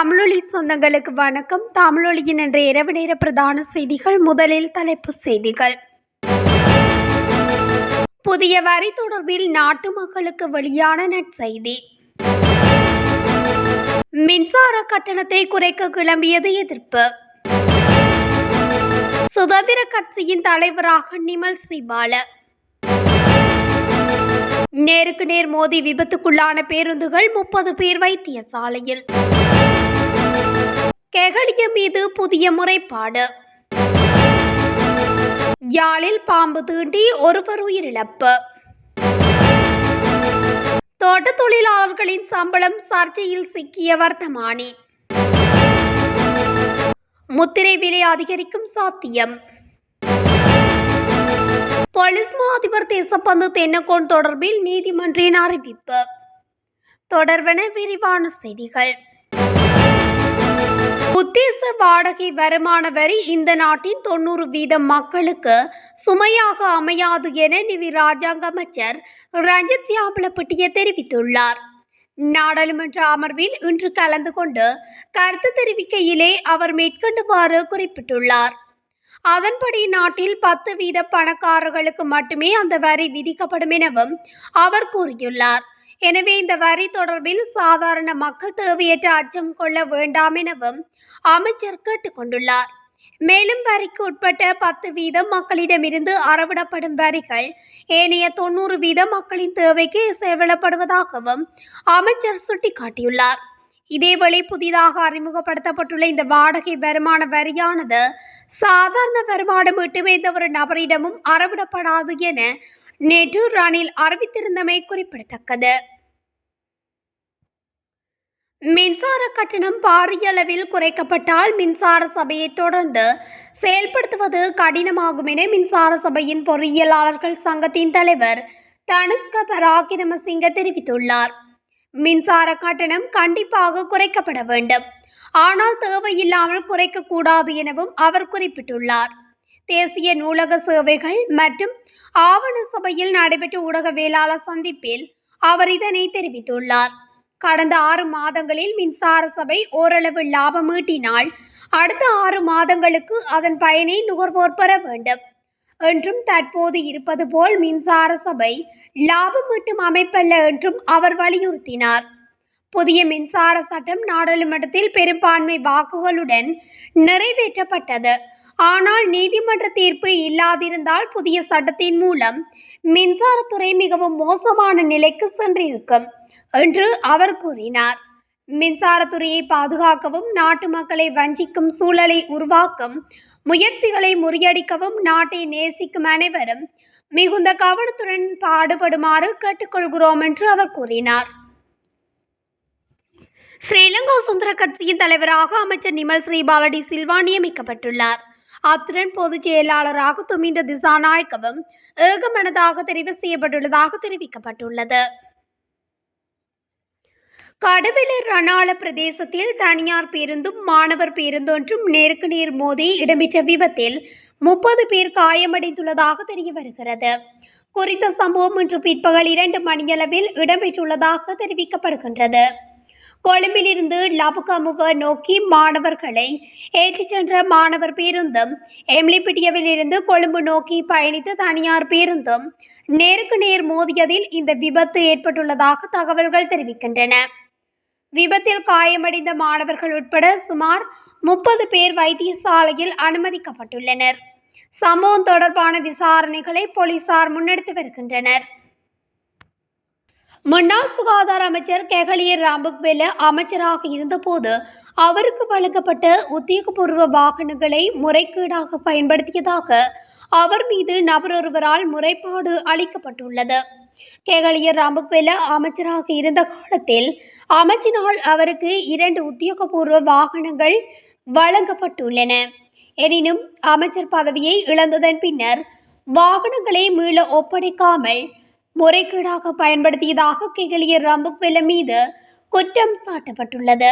தமிழொலி சொந்தங்களுக்கு வணக்கம். தமிழொலியின் என்ற இரவு நேர பிரதான செய்திகள் முதலில் தலைப்பு செய்திகள். புதிய வரி தொடர்பில் நாட்டு மக்களுக்கு வெளியான நற்செய்தி மின்சார கட்டணத்தை குறைக்க கிளம்பியது எதிர்ப்பு. சுதந்திர கட்சியின் தலைவராக நிமல் ஸ்ரீபால. நேருக்கு நேர் மோதி விபத்துக்குள்ளான பேருந்துகள் முப்பது பேர் வைத்தியசாலையில். கெகலிய மீது புதிய முறைப்பாடு. யாழில் பாம்பு தீண்டி ஒருவர் உயிரிழப்பு. தோட்ட தொழிலாளர்களின் சம்பளம் சர்ச்சையில் சிக்கிய வர்த்தமானி. முத்திரை விலை அதிகரிக்கும் சாத்தியம். போலீஸ் மா அதிபர் தேசப்பந்து தென்னக்கோன் தொடர்பில் நீதிமன்றின் அறிவிப்பு. தொடர்வன விரிவான செய்திகள். உத்தேச வாடகை வருமான வரி இந்த நாட்டின் தொண்ணூறு வீதம் மக்களுக்கு சுமையாக அமையாது என நிதி ராஜாங்க அமைச்சர் ரஞ்சித் சியாபலப்பட்டிய தெரிவித்துள்ளார். நாடாளுமன்ற அமர்வில் இன்று கலந்து கொண்டு கருத்து தெரிவிக்கையிலே அவர் மேற்கொண்டுவாறு குறிப்பிட்டுள்ளார். அதன்படி நாட்டில் பத்து வீத பணக்காரர்களுக்கு மட்டுமே அந்த வரி விதிக்கப்படும் எனவும் அவர் கூறியுள்ளார். எனவே இந்த வரி தொடர்பில் சாதாரண மக்கள் தேவையற்ற அச்சம் கொள்ள வேண்டாம் எனவும் அமைச்சர் கேட்டுக்கொண்டுள்ளார். மேலும் வரிக்கு உட்பட்ட பத்து வீதம் மக்களிடமிருந்து அறவிடப்படும் வரிகள் ஏனைய தொண்ணூறு வீதம் மக்களின் தேவைக்கு செலவிடப்படுவதாகவும் அமைச்சர் சுட்டிக்காட்டியுள்ளார். இதேவேளை புதிதாக அறிமுகப்படுத்தப்பட்டுள்ள இந்த வாடகை வருமான வரியானது சாதாரண வருமானம் மட்டுமே எந்த ஒரு நபரிடமும் அறவிடப்படாது என நேற்று ரணில் அறிவித்திருந்தமை குறிப்பிடத்தக்கது. மின்சார கட்டணம் பாரிய அளவில் குறைக்கப்பட்டால் மின்சார சபையை தொடர்ந்து செயல்படுத்துவது கடினமாகும் என மின்சார சபையின் பொறியியலாளர்கள் சங்கத்தின் தலைவர் தனுஷ்க பராக்கிரமசிங்க தெரிவித்துள்ளார். மின்சார கட்டணம் கண்டிப்பாக குறைக்கப்பட வேண்டும். ஆனால் தேவையில்லாமல் குறைக்கக்கூடாது எனவும் அவர் குறிப்பிட்டுள்ளார். தேசிய நூலக சேவைகள் மற்றும் ஆவண சபையில் நடைபெற்ற ஊடகவியலாளர் சந்திப்பில் அவர் இதனை தெரிவித்துள்ளார். கடந்த ஆறு மாதங்களில் மின்சார சபை ஓரளவு லாபம் ஈட்டினால் அடுத்த ஆறு மாதங்களுக்கு அதன் பயனை நுகர்வோர் பெற வேண்டும். என்றும் தற்போது இருப்பது போல் மின்சார சபை லாபம் மட்டும் அமைப்பல்ல என்றும் அவர் வலியுறுத்தினார். புதிய மின்சார சட்டம் நாடாளுமன்றத்தில் பெரும்பான்மை வாக்குகளுடன் நிறைவேற்றப்பட்டது. ஆனால் நீதிமன்ற தீர்ப்பு இல்லாதிருந்தால் புதிய சட்டத்தின் மூலம் மின்சாரத்துறை மிகவும் மோசமான நிலைக்கு சென்றிருக்கும். என்று அவர் கூறினார். மின்சாரத்துறையை பாதுகாக்கவும் நாட்டு மக்களை வஞ்சிக்கும் சூழலை உருவாக்கும் முயற்சிகளை முறியடிக்கவும் நாட்டை நேசிக்கும் அனைவரும் மிகுந்த கவனத்துடன் பாடுபடுமாறு கேட்டுக்கொள்கிறோம் என்று அவர் கூறினார். ஸ்ரீலங்கா சுந்தர கட்சியின் தலைவராக அமைச்சர் நிமல் ஸ்ரீபாலடி சில்வா நியமிக்கப்பட்டுள்ளார். அத்துடன் பொதுச் செயலாளராக துமிந்த திசாநாயக்கவும் ஏகமனதாக தெரிவு செய்யப்பட்டுள்ளதாக தெரிவிக்கப்பட்டுள்ளது. கடவில ரணால பிரதேசத்தில் தனியார் பேருந்தும் மாணவர் பேருந்தொன்றும் நேருக்கு நேர் மோதி இடம்பெற்ற விபத்தில் முப்பது பேர் காயமடைந்துள்ளதாக தெரிய வருகிறது. குறித்த சம்பவம் இன்று பிற்பகல் இரண்டு மணியளவில் இடம்பெற்றுள்ளதாக தெரிவிக்கப்படுகின்றது. கொழும்பிலிருந்து லபுகமுக நோக்கி மாணவர்களை ஏற்றிச் சென்ற மாணவர் பேருந்தும் எம்லிபிட்டியவில் இருந்து கொழும்பு நோக்கி பயணித்த தனியார் பேருந்தும் நேருக்கு நேர் மோதியதில் இந்த விபத்து ஏற்பட்டுள்ளதாக தகவல்கள் தெரிவிக்கின்றன. விபத்தில் காயமடைந்த மாணவர்கள் உட்பட சுமார் முப்பது பேர் வைத்தியசாலையில் அனுமதிக்கப்பட்டுள்ளனர். சம்பவம் தொடர்பான விசாரணைகளை போலீசார் முன்னெடுத்து வருகின்றனர். முன்னாள் சுகாதார அமைச்சர் கெகலியர் ராம்புக்வெல அமைச்சராக இருந்தபோது அவருக்கு வழங்கப்பட்ட உத்தியோகபூர்வ வாகனங்களை முறைகேடாக பயன்படுத்தியதாக அவர் மீது நபரொருவரால் முறைப்பாடு அளிக்கப்பட்டுள்ளது. கெகலியர் ராம்புக்வெல அமைச்சராக இருந்த காலத்தில் அமைச்சினால் அவருக்கு இரண்டு உத்தியோகபூர்வ வாகனங்கள் வழங்கப்பட்டுள்ளன. எனினும் அமைச்சர் பதவியை இழந்ததன் பின்னர் வாகனங்களை மீள ஒப்படைக்காமல் முறைகேடாக பயன்படுத்தியதாக கெகலியர் ரம்புக்வெல மீது குற்றம் சாட்டப்பட்டுள்ளது.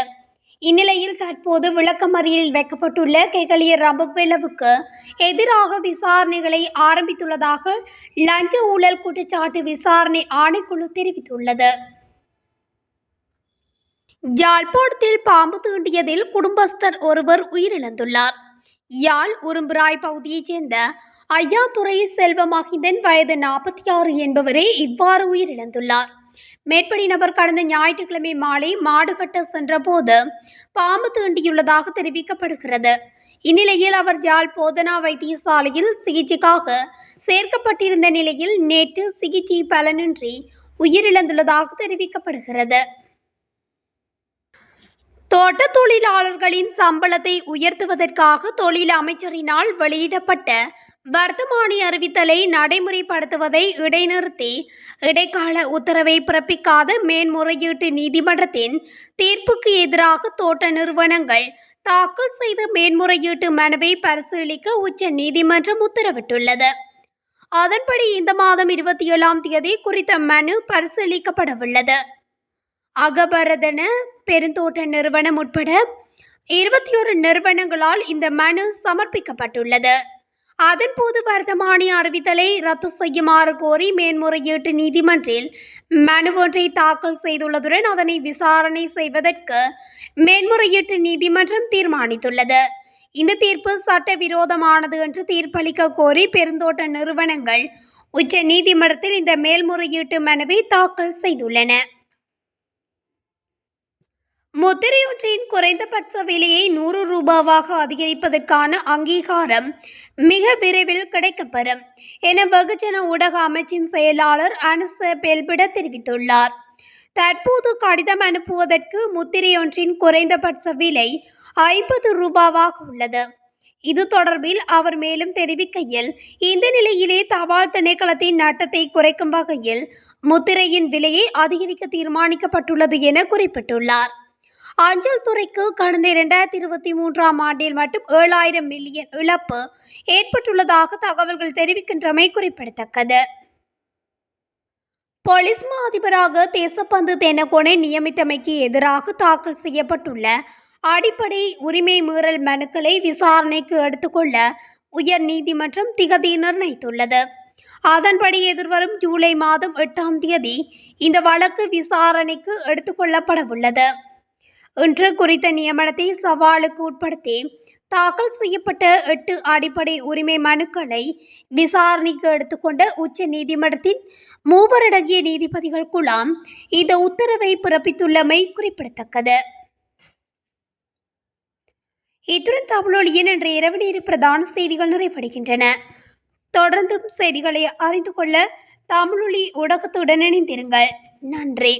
இந்நிலையில் தற்போது விளக்கமறியலில் வைக்கப்பட்டுள்ள கெகலியர் ரம்புக்வெலவுக்கு எதிராக விசாரணைகளை ஆரம்பித்துள்ளதாக லஞ்ச ஊழல் குற்றச்சாட்டு விசாரணை ஆணைக்குழு தெரிவித்துள்ளது. யாழ்ப்பாணத்தில் பாம்பு தீண்டியதில் குடும்பஸ்தர் ஒருவர் உயிரிழந்துள்ளார். யாழ் உரும்புராய் பகுதியைச் சேர்ந்த ஐயாத்துறை செல்வமகிந்தன் வயது நாற்பத்தி ஆறு என்பவரே இவ்வாறு உயிரிழந்துள்ளார். மேற்படி நபர் கடந்த ஞாயிற்றுக்கிழமை மாலை மாடு கட்ட சென்றபோது பாம்பு தீண்டியுள்ளதாக தெரிவிக்கப்படுகிறது. இந்நிலையில் அவர் ஜால் போதனா வைத்தியசாலையில் சிகிச்சைக்காக சேர்க்கப்பட்டிருந்த நிலையில் நேற்று சிகிச்சை பலனின்றி உயிரிழந்துள்ளதாக தெரிவிக்கப்படுகிறது. தோட்ட தொழிலாளர்களின் சம்பளத்தை உயர்த்துவதற்காக தொழில் அமைச்சரினால் வெளியிடப்பட்ட வர்த்தமானி அறிவித்தலை நடைமுறைப்படுத்துவதை இடைநிறுத்தி இடைக்கால உத்தரவை பிறப்பிக்காத மேன்முறையீட்டு நீதிமன்றத்தின் தீர்ப்புக்கு எதிராக தோட்ட நிறுவனங்கள் தாக்கல் செய்த மேன்முறையீட்டு மனுவை பரிசீலிக்க உச்ச நீதிமன்றம் உத்தரவிட்டுள்ளது. அதன்படி இந்த மாதம் இருபத்தி ஏழாம் தேதி குறித்த மனு பரிசீலிக்கப்படவுள்ளது. அகபரதன பெருந்தோட்ட நிறுவனம் உட்பட இருபத்தி ஒரு நிறுவனங்களால் இந்த மனு சமர்ப்பிக்கப்பட்டுள்ளது. அதன்போது வர்த்தமானி அறிவித்தலை ரத்து செய்யுமாறு கோரி மேன்முறையீட்டு நீதிமன்றில் மனு ஒன்றை தாக்கல் செய்துள்ளதுடன் அதனை விசாரணை செய்வதற்கு மேன்முறையீட்டு நீதிமன்றம் தீர்மானித்துள்ளது. இந்த தீர்ப்பு சட்டவிரோதமானது என்று தீர்ப்பளிக்க கோரி பெருந்தோட்ட நிறுவனங்கள் உச்ச நீதிமன்றத்தில் இந்த மேல்முறையீட்டு மனுவை தாக்கல் செய்துள்ளன. முத்திரையொன்றின் குறைந்தபட்ச விலையை நூறு ரூபாவாக அதிகரிப்பதற்கான அங்கீகாரம் மிக விரைவில் கிடைக்கப்பெறும் என வெகுஜன ஊடக அமைச்சின் செயலாளர் அனுச பெல்பிட தெரிவித்துள்ளார். தற்போது கடிதம் அனுப்புவதற்கு முத்திரையொன்றின் குறைந்தபட்ச விலை ஐம்பது ரூபாவாக உள்ளது. இது தொடர்பில் அவர் மேலும் தெரிவிக்கையில் இந்த நிலையிலே தபால் திணைக்களத்தின் நட்டத்தை குறைக்கும் வகையில் முத்திரையின் விலையை அதிகரிக்க தீர்மானிக்கப்பட்டுள்ளது என குறிப்பிட்டுள்ளார். அஞ்சல் துறைக்கு கடந்த இரண்டாயிரத்தி இருபத்தி மூன்றாம் ஆண்டில் மட்டும் ஏழாயிரம் மில்லியன் இழப்பு ஏற்பட்டுள்ளதாக தகவல்கள் தெரிவிக்கின்றமை குறிப்பிடத்தக்கது. போலீஸ் மா அதிபராக தேசப்பந்து தென்னகோனை நியமித்தமைக்கு எதிராக தாக்கல் செய்யப்பட்டுள்ள அடிப்படை உரிமை மீறல் மனுக்களை விசாரணைக்கு எடுத்துக்கொள்ள உயர் நீதிமன்றம் திகதி நிர்ணயித்துள்ளது அதன்படி எதிர்வரும் ஜூலை மாதம் எட்டாம் தேதி இந்த வழக்கு விசாரணைக்கு எடுத்துக்கொள்ளப்படவுள்ளது. இன்று குறித்த நியமனத்தை சவாலுக்கு உட்படுத்தி தாக்கல் செய்யப்பட்ட எட்டு அடிப்படை உரிமை மனுக்களை விசாரணைக்கு எடுத்துக்கொண்ட உச்ச நீதிமன்றத்தின் மூவரடங்கிய நீதிபதிகள் குழாம் இந்த உத்தரவை பிறப்பித்துள்ளமை குறிப்பிடத்தக்கது. இத்துடன் தமிழொலியின் இன்று இரவு நேர பிரதான செய்திகள் நிறைவடைகின்றன. தொடர்ந்தும் செய்திகளை அறிந்து கொள்ள தமிழொலி ஊடகத்துடன் இணைந்திருங்கள். நன்றி.